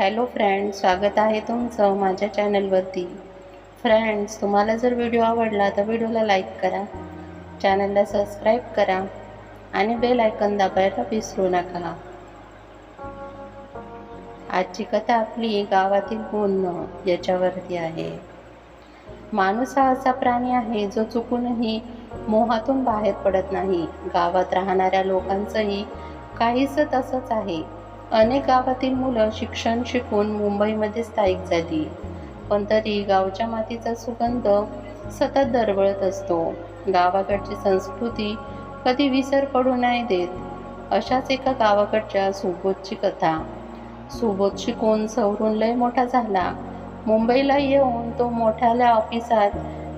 Hello friends स्वागत आहे तुमचं माझ्या चॅनलवरती फ्रेंड्स तुम्हाला जर व्हिडिओ आवडला तर व्हिडिओला लाईक करा. चॅनलला सबस्क्राईब करा आणि बेल आयकन दाबायला विसरू नका. आजची कथा आपली गावातील बोलणं याच्यावरती आहे. माणूस हा असा प्राणी आहे जो चुकूनही मोहातून बाहेर पडत नाही. गावात राहणाऱ्या लोकांचंही काहीच तसंच आहे. अनेक गावातील मुलं शिक्षण शिकून मुंबईमध्ये स्थायिक झाली. पण तरी गावच्या मातीचा सुगंध सतत दरवळत असतो. गावाकडची संस्कृती कधी विसर पडू नाही देत. अशाच एका गावाकडच्या सुबोधची कथा. सुबोध शिकून सवरून लय मोठा झाला. मुंबईला येऊन तो मोठ्याल्या ऑफिसात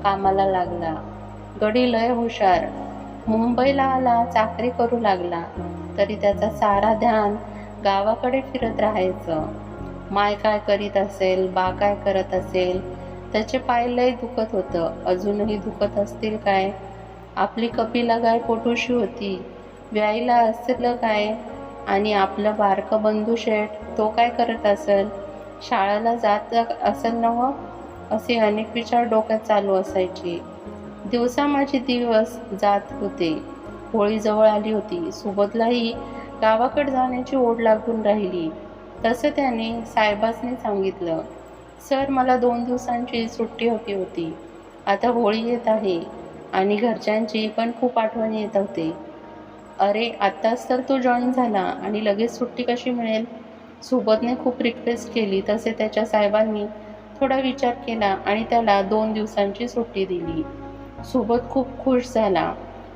कामाला लागला. गडी लय हुशार. मुंबईला आला चाकरी करू लागला. तरी त्याचा सारा ध्यान गावाकडे फिरत राहायचं. माय काय करीत असेल बा काय करत असेल त्याचे पाय लय दुखत होतं. अजूनही दुखत असतील काय? आपली कपिला गाय पोटोशी होती. व्यायला असलं काय? आणि आपलं बारकं बंधू शेठ तो काय करत असेल? शाळेला जात असेल नव? असे अनेक विचार डोक्यात चालू असायचे. दिवसा माझे दिवस जात होते. होळी जवळ आली होती. सुबोधलाही गावाकडे जाण्याची ओढ लागून राहिली. तसं त्याने साहेबासने सांगितलं सर मला दोन दिवसांची सुट्टी हवी होती. आता होळी येत आहे आणि घरच्यांची पण खूप आठवण येत होते. अरे आत्ताच तर तो जॉईन झाला आणि लगेच सुट्टी कशी मिळेल? सुबोधने खूप रिक्वेस्ट केली तसे त्याच्या साहेबांनी थोडा विचार केला आणि त्याला दोन दिवसांची सुट्टी दिली. सुबोध खूप खुश झाला.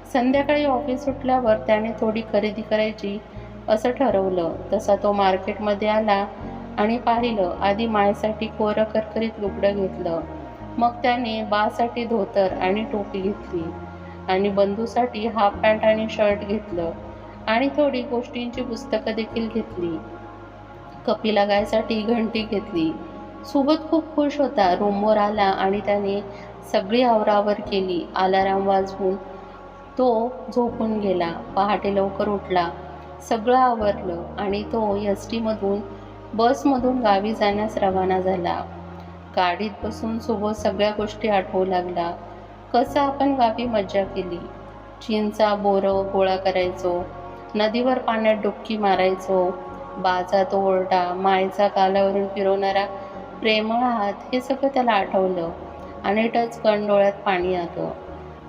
संध्याकाळी ऑफिस सुटल्यावर त्याने थोडी खरेदी करायची असं ठरवलं तसा तो मार्केटमध्ये आला आणि पाहिलं आधी मायसाठी कोरं करकरीत लुगडं घेतलं. मग त्याने बासाठी धोतर आणि टोपी घेतली आणि बंधूसाठी हाफ पॅन्ट आणि शर्ट घेतलं आणि थोडी गोष्टींची पुस्तकं देखील घेतली. कपिला गायसाठी घंटी घेतली. सुबत खूप खुश होता. रूमवर आला आणि त्याने सगळी आवरावर केली. अलाराम वाजवून तो झोपून गेला. पहाटे लवकर उठला. सगळं आवरलं आणि तो एस टीमधून बसमधून गावी जाण्यास रवाना झाला. गाडीत बसून सोबत सगळ्या गोष्टी आठवू लागला. कसं आपण गावी मज्जा केली? चिंचा बोरं गोळा करायचो नदीवर पाण्यात डुबकी मारायचो बाजा तो ओरडा मायचा कालावरून फिरवणारा प्रेमळ हात हे सगळं त्याला आठवलं आणि टच कण डोळ्यात पाणी आलं.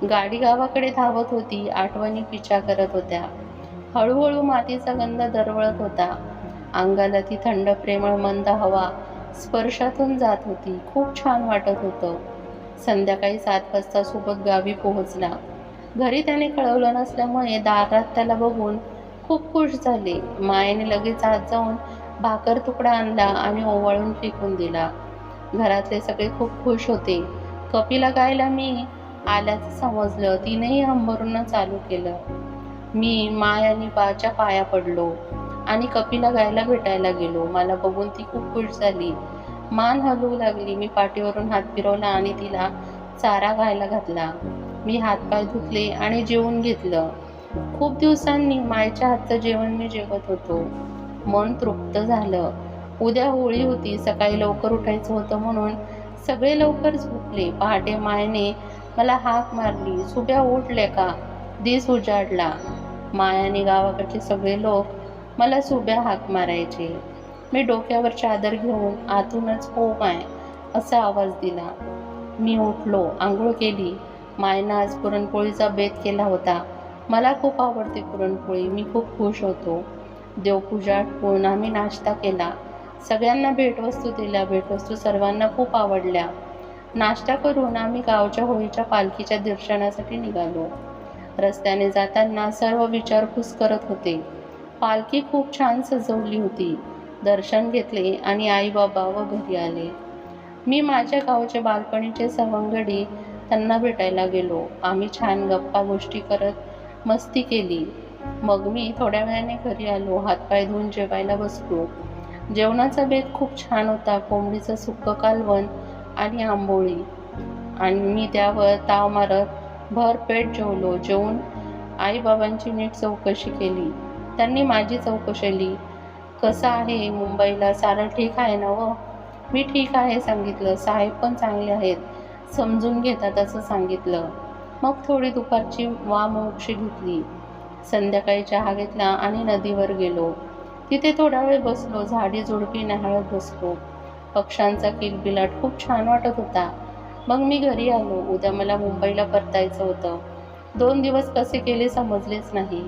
गाडी गावाकडे धावत होती आठवणी पिछा करत होत्या. हळूहळू मातीचा गंध दरवळत होता. अंगाला ती थंड प्रेमळ मंद हवा स्पर्शातून जात होती. खूप छान वाटत होतं. संध्याकाळी सात वाजता सोबत गावी पोहोचला. घरी त्याने कळवलं नसल्यामुळे दारात त्याला बघून खूप खुश झाले. मायेने लगेच आत जाऊन भाकर तुकडा आणला आणि ओवाळून फेकून दिला. घरातले सगळे खूप खुश होते. कपिला गायला मी आल्याचं समजलं. तिनेही हंबरून चालू केलं. मी माय आणि बाच्या पाया पडलो आणि कपिला गायला भेटायला गेलो. मला बघून ती खूप खुश झाली. मान हलवू लागली. मी पाठीवरून हात फिरवला आणि तिला चारा घायला घातला. मी हातपाय धुतले आणि जेवून घेतलं. खूप दिवसांनी मायच्या हातचं जेवण मी जेवत होतो. मन तृप्त झालं. उद्या होळी होती. सकाळी लवकर उठायचं होतं म्हणून सगळे लवकर झोपले. पहाटे मायने मला हाक मारली. सुब्या उठले का? दिस उजाडला. मायाने गावाकडचे सगळे लोक मला सुब्या हाक मारायचे. मी डोक्यावर चादर घेऊन आतूनच हो माय असा आवाज दिला. मी उठलो आंघोळ केली. मायनं आज पुरणपोळीचा बेत केला होता. मला खूप आवडते पुरणपोळी मी खूप खुश होतो. देवपूजा पूर्ण आम्ही नाश्ता केला. सगळ्यांना भेटवस्तू दिल्या भेटवस्तू सर्वांना खूप आवडल्या. नाश्ता करून आम्ही गावच्या होळीच्या पालखीच्या दर्शनासाठी निघालो. रस्त्याने जाताना सर्व विचारपूस करत होते. पालखी खूप छान सजवली होती. दर्शन घेतले आणि आई बाबा व घरी आले. मी माझ्या गावचे बालपणीचे सवंगडी त्यांना भेटायला गेलो. आम्ही छान गप्पा गोष्टी करत मस्ती केली. मग मी थोड्या वेळाने घरी आलो. हातपाय धुवून जेवायला बसलो. जेवणाचा बेत खूप छान होता. कोंबडीचं सुक्क कालवण आणि आंबोळी. आणि मी त्यावर ताव मारत भरपेट जेवलो. जेवून आईबाबांची नीट चौकशी केली. त्यांनी माझी चौकशी कसं आहे मुंबईला? सारं ठीक आहे ना व मी ठीक आहे सांगितलं. साहेब पण चांगले आहेत. समजून घेतात असं सांगितलं. मग थोडी दुपारची वामोक्षी घेतली. संध्याकाळी चहा घेतला आणि नदीवर गेलो. तिथे थोडा वेळ बसलो. झाडी झुडपी न्याहाळत बसलो. पक्ष्यांचा किलबिलाट खूप छान वाटत होता. मग मी घरी आलो. उद्या मला मुंबईला परतायचं होतं. दोन दिवस कसे केले समजलेच नाही.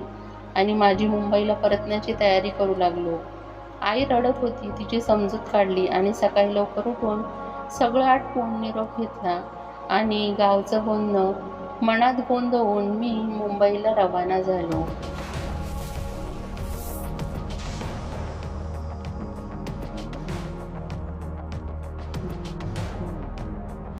आणि माझी मुंबईला परतण्याची तयारी करू लागलो. आई रडत होती. तिची समजूत काढली आणि सकाळी लवकर उठून सगळं आटपून निरोप घेतला. आणि गावचं बोलणं मनात गोंधळून मी मुंबईला रवाना झालो.